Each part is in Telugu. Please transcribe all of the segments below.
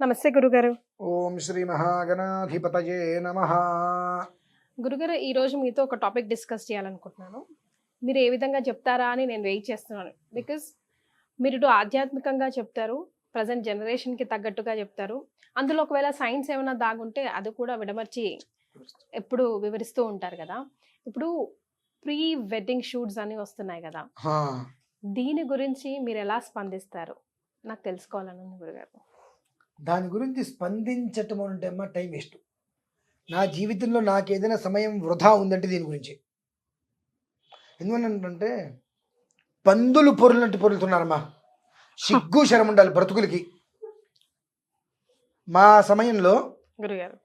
నమస్తే గురుగారు. ఓం శ్రీ మహాగణాధిపతయే నమ. గురుగారు ఈ రోజు మీతో ఒక టాపిక్ డిస్కస్ చేయాలనుకుంటున్నాను. మీరు ఏ విధంగా చెప్తారా అని నేను వెయిట్ చేస్తున్నాను. బికాస్ మీరు ఇటు ఆధ్యాత్మికంగా చెప్తారు ప్రజెంట్ జనరేషన్కి తగ్గట్టుగా చెప్తారు. అందులో ఒకవేళ సైన్స్ ఏమైనా దాగుంటే అది కూడా విడమర్చి ఎప్పుడు వివరిస్తూ ఉంటారు కదా. ఇప్పుడు ప్రీ వెడ్డింగ్ షూట్స్ అని వస్తున్నాయి కదా. దీని గురించి మీరు ఎలా స్పందిస్తారు? నాకు తెలుసుకోవాలని గురుగారు. దాని గురించి స్పందించటం అంటే అమ్మా టైం వేస్ట్. నా జీవితంలో నాకు ఏదైనా సమయం వృధా ఉందంటే దీని గురించి. ఎందుకంటే పందులు పొరులంటే పొరులుతున్నారమ్మా సిగ్గు శరం ఉండాలి బ్రతుకులకి. మా సమయంలో గురుగారు.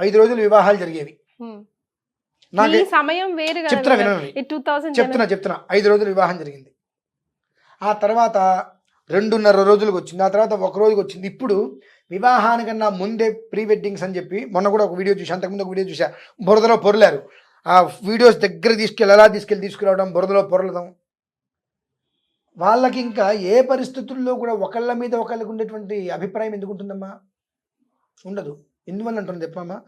ఐదు రోజులు వివాహాలు జరిగేవి. నాకు సమయం వేరు. వినండి. చెప్తున్నా చెప్తున్నా. ఐదు రోజులు వివాహం జరిగింది. ఆ తర్వాత రెండున్నర రోజులకు వచ్చింది. ఆ తర్వాత ఒక రోజుకి వచ్చింది. ఇప్పుడు వివాహానికన్నా ముందే ప్రీ వెడ్డింగ్స్ అని చెప్పి మొన్న కూడా ఒక వీడియో చూసి అంతకుముందు ఒక వీడియో చూసా బురదలో పొరలేరు. ఆ వీడియోస్ దగ్గర తీసుకెళ్ళి ఎలా తీసుకెళ్ళి తీసుకురావడం బురదలో పొరలడం. వాళ్ళకి ఇంకా ఏ పరిస్థితుల్లో కూడా ఒకళ్ళ మీద ఒకళ్ళకి ఉండేటువంటి అభిప్రాయం ఎందుకు ఉంటుందమ్మా? ఉండదు. ఎందువల్ల అంటుంది చెప్పమ్మా?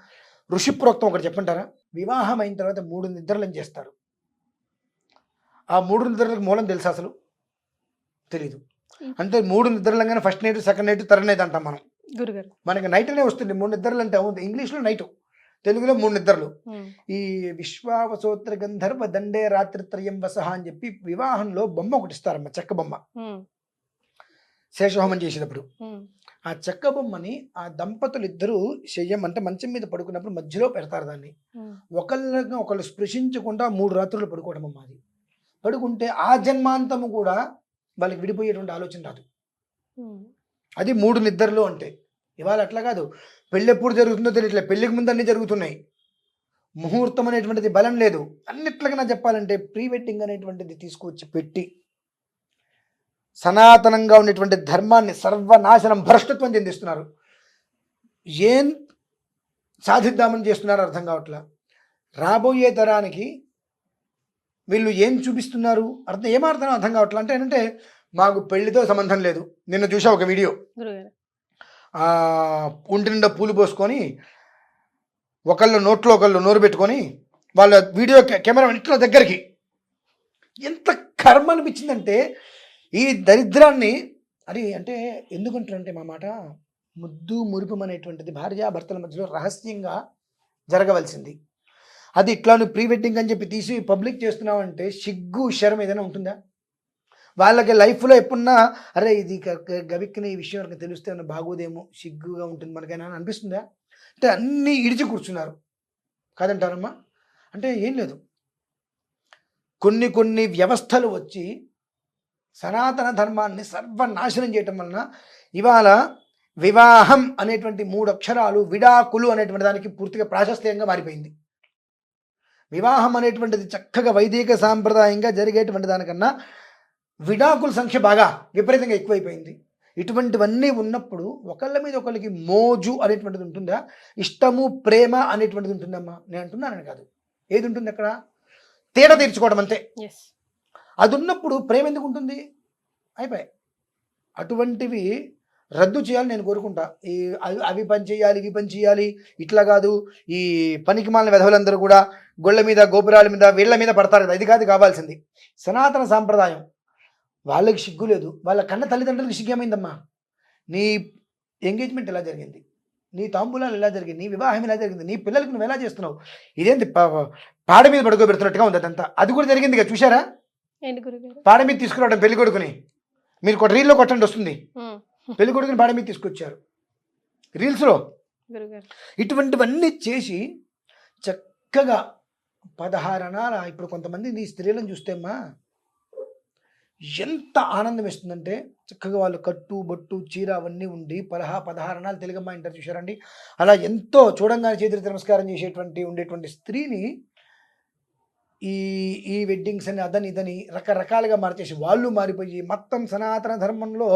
ఋషిప్రోక్తం ఒకటి చెప్పంటారా? వివాహం అయిన తర్వాత మూడు నిద్రలు చేస్తారు? ఆ మూడు నిద్రలకు మూలం తెలుసా అసలు? తెలీదు. అంటే మూడు నిద్రలంగానే first night second night third night అంటాం మనం. గురుగారు. మనకి నైట్ అనే వస్తుంది. మూడు నిద్రలు అంటే అవుతుంది ఇంగ్లీష్లో నైట్ తెలుగులో మూడు నిద్రలు. ఈ విశ్వావసోత్ర గంధర్వ దండే రాత్రిత్రయం వసహ అని చెప్పి వివాహంలో బొమ్మ ఒకటి ఇస్తారమ్మ చెక్క బొమ్మ. హ్మ్. శేషహోమం చేసేటప్పుడు. ఆ చెక్క బొమ్మని ఆ దంపతులు ఇద్దరు శయ్యం అంటే మంచం మీద పడుకున్నప్పుడు మధ్యలో పెడతారు దాన్ని. ఒకళ్ళని ఒకళ్ళు స్పృశించకుండా మూడు రాత్రులు పడుకోవడం అమ్మ అది. పడుకుంటే ఆ జన్మాంతము కూడా వాళ్ళకి విడిపోయేటువంటి ఆలోచన రాదు. అది మూడు నిద్రలు అంటే. ఇవాళ అట్లా కాదు. పెళ్ళి ఎప్పుడు జరుగుతుందో తెలియట్లేదు. పెళ్ళికి ముందు అన్నీ జరుగుతున్నాయి. ముహూర్తం అనేటువంటిది బలం లేదు. అన్నిట్లుగా చెప్పాలంటే ప్రీ వెడ్డింగ్ అనేటువంటిది తీసుకొచ్చి పెట్టి సనాతనంగా ఉండేటువంటి ధర్మాన్ని సర్వనాశనం భ్రష్టత్వం చెందిస్తున్నారు. ఏం సాధిద్దామని చేస్తున్నారు అర్థం కావట్లా? రాబోయే తరానికి వీళ్ళు ఏం చూపిస్తున్నారు? అర్థం ఏమార్థం అర్థం కావట్లా. అంటే ఏంటంటే మాకు పెళ్ళితో సంబంధం లేదు. నిన్న చూసా ఒక వీడియో. ఒంటి నిండా పూలు పోసుకొని ఒకళ్ళు నోట్లో ఒకళ్ళు నోరు పెట్టుకొని వాళ్ళ వీడియో కెమెరా ఇట్లా దగ్గరికి. ఎంత కర్మ అనిపించిందంటే ఈ దరిద్రాన్ని అది అంటే ఎందుకంటారంటే మా మాట ముద్దు మురిపం అనేటువంటిది భార్యాభర్తల మధ్యలో రహస్యంగా జరగవలసింది. అది ఇట్లా నువ్వు ప్రీ వెడ్డింగ్ అని చెప్పి తీసి పబ్లిక్ చేస్తున్నావంటే సిగ్గు శరం ఏదైనా ఉంటుందా? వాళ్ళకి లైఫ్లో ఎప్పుడన్నా అరే ఇది గవిక్కిన ఈ విషయం వరకు తెలిస్తే బాగోదేమో సిగ్గుగా ఉంటుంది మనకైనా అని అనిపిస్తుందా? అంటే అన్నీ ఇడిచి కూర్చున్నారు. కాదంటారమ్మా? అంటే ఏం లేదు. కొన్ని కొన్ని వ్యవస్థలు వచ్చి సనాతన ధర్మాన్ని సర్వనాశనం చేయటం వలన ఇవాళ వివాహం అనేటువంటి మూడు అక్షరాలు విడాకులు అనేటువంటి దానికి పూర్తిగా ప్రాశస్త్యంగా మారిపోయింది. వివాహం అనేటువంటిది చక్కగా వైదిక సాంప్రదాయంగా జరిగేటువంటి దానికన్నా విడాకుల సంఖ్య బాగా విపరీతంగా ఎక్కువైపోయింది. ఇటువంటివన్నీ ఉన్నప్పుడు ఒకళ్ళ మీద ఒకళ్ళకి మోజు అనేటువంటిది ఉంటుందా? ఇష్టము ప్రేమ అనేటువంటిది ఉంటుందమ్మా? నేను అంటున్నానని కాదు. ఏది ఉంటుంది అక్కడ? తేడ తీర్చుకోవడం అంతే. అది ఉన్నప్పుడు ప్రేమ ఎందుకు ఉంటుంది? అయిపోయాయి. అటువంటివి రద్దు చేయాలని నేను కోరుకుంటా. ఈ అవి అవి పని చేయాలి ఇవి పని చేయాలి. ఇట్లా కాదు. ఈ పనికి మాలిన విధవులందరూ కూడా గొళ్ళ మీద గోపురాల మీద వీళ్ళ మీద పడతారు కదా. ఇది కాదు కావాల్సింది. సనాతన సాంప్రదాయం. వాళ్ళకి సిగ్గు లేదు. వాళ్ళ కన్న తల్లిదండ్రులకు సిగ్గు ఏమైందమ్మా? నీ ఎంగేజ్మెంట్ ఎలా జరిగింది? నీ తాంబూలాలు ఎలా జరిగింది? నీ వివాహం ఎలా జరిగింది? నీ పిల్లలకు నువ్వు ఎలా చేస్తున్నావు? ఇదేంటి పాడ మీద పడుకోబెడుతున్నట్టుగా ఉంది అదంతా. అది కూడా జరిగింది ఇక చూసారా పాడ మీద తీసుకురావడం పెళ్ళి కొడుకుని. మీరు రీల్లో కొట్టండి వస్తుంది. పెళ్ళి కొడుకుని పాడ మీద తీసుకొచ్చారు. రీల్స్లో ఇటువంటివన్నీ చేసి చక్కగా పదహారణాల ఇప్పుడు కొంతమంది నీ స్త్రీలను చూస్తే అమ్మా ఎంత ఆనందం ఇస్తుందంటే చక్కగా వాళ్ళు కట్టు బొట్టు చీర అవన్నీ ఉండి పదహా పదహారణాలు తెలుగమ్మ ఇంటర్ చూశారండి. అలా ఎంతో చూడంగానే చేతులు నమస్కారం చేసేటువంటి ఉండేటువంటి స్త్రీని ఈ ఈ వెడ్డింగ్స్ అని అదని ఇదని రకరకాలుగా మార్చేసి వాళ్ళు మారిపోయి మొత్తం సనాతన ధర్మంలో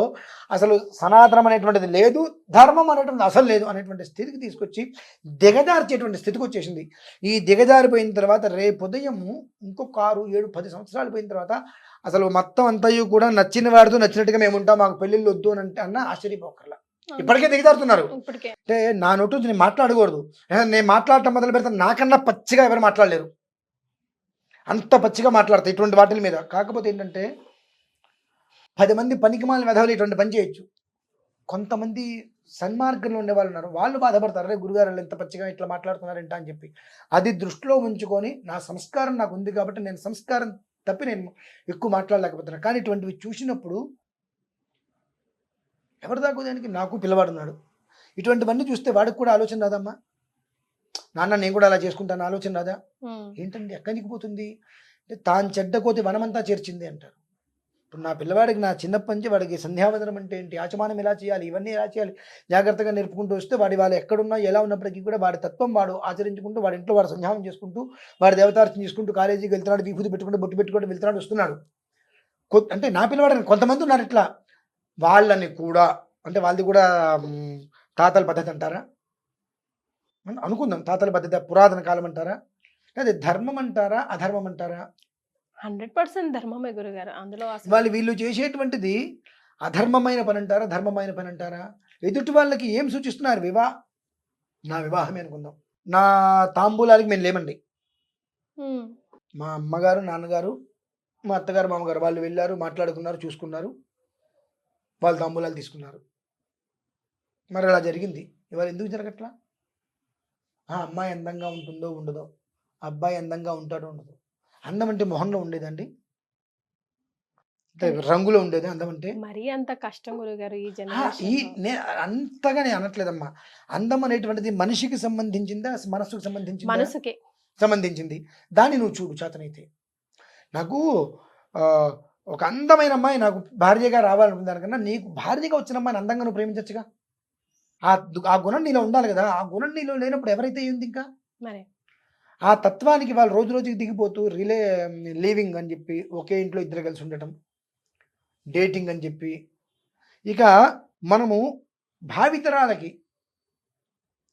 అసలు సనాతనం అనేటువంటిది లేదు ధర్మం అనేటువంటిది అసలు లేదు అనేటువంటి స్థితికి తీసుకొచ్చి దిగజార్చేటువంటి స్థితికి వచ్చేసింది. ఈ దిగజారిపోయిన తర్వాత రేపు ఉదయం ఇంకొక ఆరు ఏడు పది సంవత్సరాలు పోయిన తర్వాత అసలు మొత్తం అంతయు కూడా నచ్చిన వాడితో నచ్చినట్టుగా మేము ఉంటాం మాకు పెళ్ళిళ్ళు వద్దు అని అంటే అన్న ఆశ్చర్యపోకర్లా. ఇప్పటికే దిగజారుతున్నారు. అంటే నా నోటు నేను మాట్లాడకూడదు. నేను మాట్లాడటం మొదలు పెడితే నాకన్నా పచ్చిగా ఎవరు మాట్లాడలేరు. అంత పచ్చిగా మాట్లాడతాయి ఇటువంటి వాటిల మీద. కాకపోతే ఏంటంటే పది మంది పనికిమాలిన మెధవులు ఇటువంటి పని చేయొచ్చు. కొంతమంది సన్మార్గంలో ఉండే వాళ్ళు ఉన్నారు. వాళ్ళు బాధపడతారు అరే గురుగారు వాళ్ళు ఎంత పచ్చిగా ఇట్లా మాట్లాడుతున్నారంట అని చెప్పి. అది దృష్టిలో ఉంచుకొని నా సంస్కారం నాకు ఉంది కాబట్టి నేను సంస్కారం తప్పి నేను ఎక్కువ మాట్లాడలేకపోతున్నాను కానీ ఇటువంటివి చూసినప్పుడు ఎవరి దాకా దానికి నాకు పిలవాడున్నాడు ఇటువంటివన్నీ చూస్తే వాడికి కూడా ఆలోచన రాదమ్మా. నాన్న నేను కూడా అలా చేసుకుంటాను ఆలోచన రాదా. ఏంటండి ఎక్కడికి పోతుంది? అంటే తాను చెడ్డ కోతి వనమంతా చేర్చింది అంటారు. ఇప్పుడు నా పిల్లవాడికి నా చిన్నప్పటి నుంచి వాడికి సంధ్యావందనం అంటే ఏంటి? ఆచమానం ఎలా చేయాలి? ఇవన్నీ ఎలా చేయాలి? జాగ్రత్తగా నేర్పుకుంటూ వస్తే వాడి వాళ్ళు ఎక్కడున్నా ఎలా ఉన్నప్పటికీ కూడా వాడి తత్వం వాడు ఆచరించుకుంటూ వాడి ఇంట్లో వాడు సంధ్యావం చేసుకుంటూ వాడి దేవతార్చన చేసుకుంటూ కాలేజీకి వెళ్తున్నాడు విభూతి పెట్టుకుంటూ బొట్టు పెట్టుకుంటూ వెళ్తున్నాడు వస్తున్నాడు. అంటే నా పిల్లవాడిని కొంతమంది ఉన్నారు ఇట్లా. వాళ్ళని కూడా అంటే వాళ్ళది కూడా తాతల పద్ధతి అంటారా? అనుకుందాం. తాతల పద్ధతి పురాతన కాలం అంటారా? అదే ధర్మం అంటారా? అధర్మం అంటారా? హండ్రెడ్ పర్సెంట్ ధర్మమే గురుగారు. అందులో అసలు వాళ్ళు వీళ్ళు చేసేటువంటిది అధర్మమైన పని అంటారా? ధర్మమైన పని అంటారా? ఎదుటి వాళ్ళకి ఏం సూచిస్తున్నారు? వివా నా వివాహమే అనుకుందాం. నా తాంబూలాలకి మేము లేమండి. ఉమ్. మా అమ్మగారు నాన్నగారు మా అత్తగారు మామగారు వాళ్ళు వెళ్ళారు మాట్లాడుకున్నారు చూసుకున్నారు. వాళ్ళు తాంబూలాలు తీసుకున్నారు. మరి అలా జరిగింది. ఇవాళ ఎందుకు జరగట్లా? ఆ అమ్మాయి అందంగా ఉంటుందో ఉండదో అబ్బాయి అందంగా ఉంటాడో ఉండదో. అందం అంటే మొహంలో ఉండేదండి. అంటే రంగులో ఉండేది అందం అంటే మరీ అంత కష్టం గురుగారు ఈ ఈ జనరేషన్ నే అంతగా నేను అనట్లేదమ్మా. అందం అనేటువంటిది మనిషికి సంబంధించిందా మనసుకు సంబంధించిందా? మనసుకే. సంబంధించింది. దాన్ని నువ్వు చూడు చేతనైతే. నాకు ఆ, ఒక అందమైన అమ్మాయి నాకు భార్యగా రావాలనుకున్న దానికన్నా నీకు భార్యగా వచ్చిన అమ్మాయిని అందంగా నువ్వు ప్రేమించచ్చుగా? ఆ ఆ గుణం నీలో ఉండాలి కదా. ఆ గుణం నీలో లేనప్పుడు ఎవరైతే ఉంది ఇంకా? మరి. ఆ తత్వానికి వాళ్ళు రోజు రోజుకి దిగిపోతూ రిలే లీవింగ్ అని చెప్పి ఒకే ఇంట్లో ఇద్దరు కలిసి ఉండటం డేటింగ్ అని చెప్పి. ఇక మనము భావితరాలకి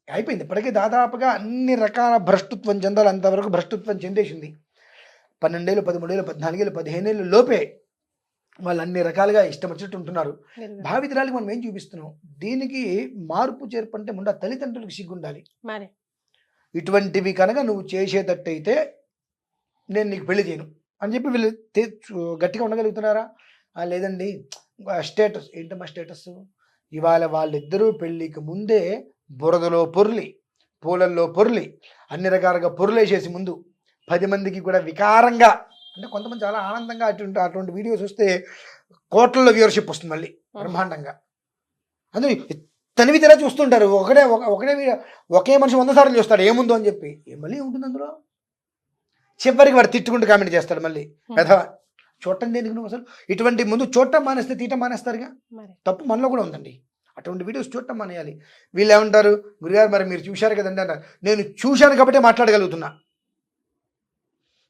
అయిపోయింది. ఇప్పటికే దాదాపుగా అన్ని రకాల భ్రష్టత్వం చెందాలి అంతవరకు భ్రష్టత్వం చెందేసింది. పన్నెండేళ్ళు పదమూడేళ్ళు పద్నాలుగేళ్ళు పదిహేనేళ్ళు లోపే వాళ్ళు అన్ని రకాలుగా ఇష్టం వచ్చినట్టు ఉంటున్నారు. భావితరాలకు మనం ఏం చూపిస్తున్నాం? దీనికి మార్పు చేర్పు అంటే ముందు ఆ తల్లిదండ్రులకు సిగ్గుండాలి. ఇటువంటివి కనుక నువ్వు చేసేటట్టయితే నేను నీకు పెళ్ళి చేయను. అని చెప్పి వీళ్ళు గట్టిగా ఉండగలుగుతున్నారా? "ఆ, లేదండి. స్టేటస్. ఏంటమ్మా స్టేటస్ ఇవాళ వాళ్ళిద్దరూ పెళ్ళికి ముందే బురదలో పొర్లి పూలల్లో పొర్లి అన్ని రకాలుగా పొరులేసేసి ముందు పది మందికి కూడా వికారంగా అంటే కొంతమంది చాలా ఆనందంగా అటువంటి అటువంటి వీడియోస్ వస్తే కోట్లలో వ్యూవర్షిప్ వస్తుంది మళ్ళీ బ్రహ్మాండంగా. అందరూ తనివి తెర చూస్తుంటారు ఒకడే ఒక- ఒకడే వీడియో ఒకే మనిషి వంద సార్లు చూస్తాడు ఏముందో అని చెప్పి. మళ్ళీ ఉంటుంది అందులో? చివరికి వాడు తిట్టుకుంటూ కామెంట్ చేస్తాడు మళ్ళీ. పెద్ద చూడటం దేనికి నువ్వు అసలు? ఇటువంటి ముందు చూడటం మానేస్తే తీయటం మానేస్తారుగా? తప్పు మనలో కూడా ఉందండి. అటువంటి వీడియోస్ చూడటం మానేయాలి. వీళ్ళు ఏమంటారు? గురుగారు మరి మీరు చూశారు కదండి అంటారు నేను చూశాను కాబట్టి మాట్లాడగలుగుతున్నా.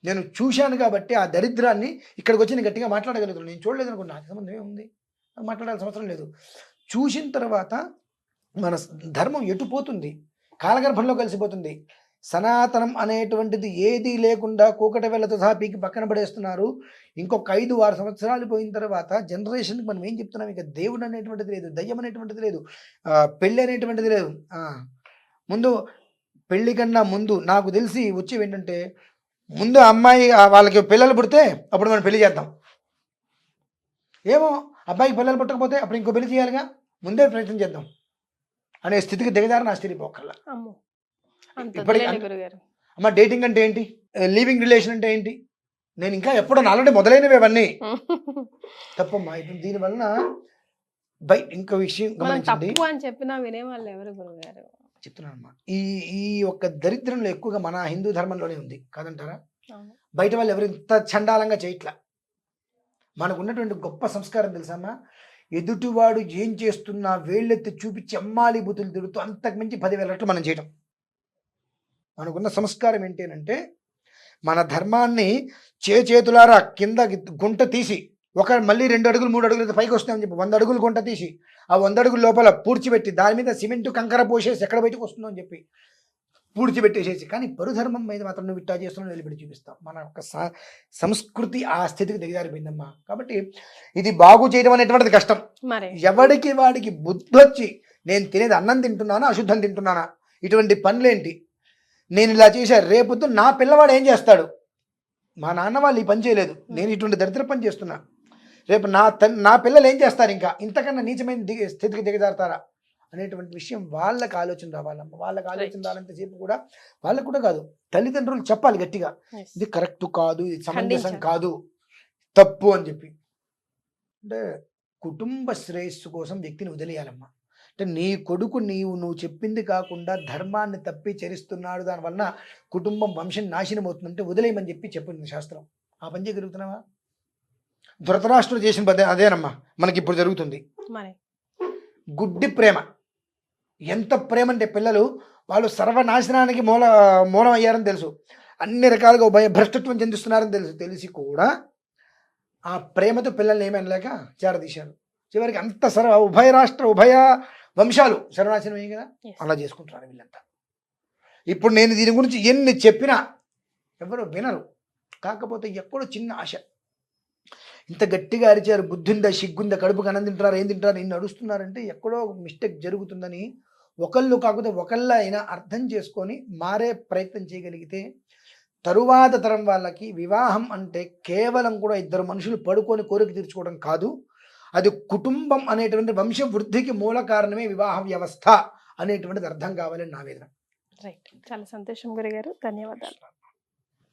నేను చూశాను కాబట్టి ఆ దరిద్రాన్ని ఇక్కడికి వచ్చి నేను గట్టిగా మాట్లాడగలుగుతున్నాను. నేను చూడలేదు అనుకో నాకు సంబంధం ఏముంది మాట్లాడాల్సిన అవసరం లేదు. చూసిన తర్వాత మన ధర్మం ఎటు పోతుంది? కాలగర్భంలో కలిసిపోతుంది. సనాతనం అనేటువంటిది ఏదీ లేకుండా కూకట వేళ్ళతో సహా పీకి పక్కన పడేస్తున్నారు. ఇంకొక ఐదు ఆరు సంవత్సరాలు పోయిన తర్వాత జనరేషన్కి మనం ఏం చెప్తున్నాం? ఇక దేవుడు అనేటువంటిది లేదు దయ్యం అనేటువంటిది లేదు పెళ్ళి అనేటువంటిది లేదు. ముందు పెళ్ళి కన్నా ముందు నాకు తెలిసి వచ్చేవి ఏంటంటే ముందు అమ్మాయి వాళ్ళకి పిల్లలు పుడితే అప్పుడు మనం పెళ్ళి చేద్దాం. ఏమో అబ్బాయికి పిల్లలు పుట్టకపోతే అప్పుడు ఇంకో పెళ్ళి చేయాలిగా? ముందే ప్రయత్నం చేద్దాం. అనే స్థితికి దిగజారని ఆ స్థితి పోకల్లా. అమ్మో. అంత ఇప్పటికి అమ్మ డేటింగ్ అంటే ఏంటి? లివింగ్ రిలేషన్ అంటే ఏంటి? నేను ఇంకా ఎప్పుడో ఆల్రెడీ మొదలైనవి అవన్నీ. తప్పమ్మా ఇప్పుడు దీని వలన బై ఇంకో విషయం మనం గమనించండి. చెప్పినా వినేవాళ్ళు ఎవరు గురుగారు చెప్తున్నానమ్మా ఈ ఈ యొక్క దరిద్రంలో ఎక్కువగా మన హిందూ ధర్మంలోనే ఉంది. కాదంటారా. బయట వాళ్ళు ఎవరు ఇంత చండాలంగా చేయట్లా? మనకు ఉన్నటువంటి గొప్ప సంస్కారం తెలుసమ్మా ఎదుటివాడు ఏం చేస్తున్నా వేళ్ళెత్తి చూపించి అమ్మాలి బుతులు తిడుతూ అంతకు మించి పదివేల రెట్లు మనం చేయడం మనకున్న సంస్కారం ఏంటి అని అంటే మన ధర్మాన్ని చే చేతులారా కింద గుంట తీసి ఒక మళ్ళీ రెండు అడుగులు మూడు అడుగులు పైకి వస్తాయని చెప్పి వంద అడుగులు గుంట తీసి ఆ వంద అడుగుల లోపల పూడ్చిపెట్టి దాని మీద సిమెంట్ కంకర పోసేసి ఎక్కడ బయటకు వస్తుందో అని చెప్పి పూడ్చిపెట్టేసేసి కానీ పరుధర్మం మీద మాత్రం నువ్వు ఇట్టా చేస్తున్నావు నిలబెట్టి చూపిస్తావు మన యొక్క స- సంస్కృతి ఆ స్థితికి దిగజారిపోయిందమ్మా. కాబట్టి ఇది బాగు చేయడం అనేటువంటిది కష్టం. ఎవడికి వాడికి బుద్ధి వచ్చి నేను తినేది అన్నం తింటున్నానా అశుద్ధం తింటున్నానా? ఇటువంటి పనులేంటి? నేను ఇలా చేశాను రేపొద్దు నా పిల్లవాడు ఏం చేస్తాడు? మా నాన్న వాళ్ళు ఈ పని చేయలేదు. నేను ఇటువంటి దరిద్ర పని చేస్తున్నా. రేపు నా నా పిల్లలు ఏం చేస్తారు ఇంకా? ఇంతకన్నా నీచమైన దిగి స్థితికి దిగజారుతారా? అనేటువంటి విషయం వాళ్ళకి ఆలోచన రావాలమ్మ వాళ్ళకి ఆలోచన. రాలంతసేపు కూడా వాళ్ళకు కూడా కాదు. తల్లిదండ్రులు చెప్పాలి గట్టిగా. ఇది కరెక్ట్ కాదు ఇది సమంజసం. కాదు తప్పు అని చెప్పి. అంటే కుటుంబ శ్రేయస్సు కోసం వ్యక్తిని వదిలేయాలమ్మా. అంటే నీ కొడుకు నీవు నువ్వు చెప్పింది కాకుండా ధర్మాన్ని తప్పి చరిస్తున్నాడు దానివల్ల కుటుంబం వంశం నాశనం అవుతుందంటే వదిలేయమని చెప్పి చెప్పింది శాస్త్రం. ఆ పని చేయగలుగుతున్నావా? ధృతరాష్ట్రుడు చేసిన పదే అదేనమ్మా మనకి ఇప్పుడు జరుగుతుంది గుడ్డి ప్రేమ. ఎంత ప్రేమ అంటే పిల్లలు వాళ్ళు సర్వనాశనానికి మూల మూలం అయ్యారని తెలుసు. అన్ని రకాలుగా భయ భ్రష్టత్వం చెందిస్తున్నారని తెలుసు. తెలిసి కూడా ఆ ప్రేమతో పిల్లల్ని ఏమనలేక చేరదీశారు. చివరికి అంత సర్వ ఉభయ రాష్ట్ర ఉభయ వంశాలు సర్వనాశనం అయ్యి కదా. అలా చేసుకుంటున్నారు వీళ్ళంతా. ఇప్పుడు నేను దీని గురించి ఎన్ని చెప్పినా ఎవరు వినరు. కాకపోతే ఎక్కడో చిన్న ఆశ. ఇంత గట్టిగా అరిచారు బుద్ధిందా సిగ్గుందా కడుపుకి అన్నం తింటారు ఏం తింటారు నేను నడుస్తున్నారంటే ఎక్కడో మిస్టేక్ జరుగుతుందని ఒకళ్ళు కాకపోతే ఒకళ్ళ అయినా అర్థం చేసుకొని మారే ప్రయత్నం చేయగలిగితే తరువాత తరం వాళ్ళకి వివాహం అంటే కేవలం కూడా ఇద్దరు మనుషులు పడుకొని కోరిక తీర్చుకోవడం కాదు. అది కుటుంబం అనేటువంటి వంశ వృద్ధికి మూల కారణమే వివాహ వ్యవస్థ అనేటువంటిది అర్థం కావాలని నా వేదన. రైట్ చాలా సంతోషం గురుగారు. ధన్యవాదాలు.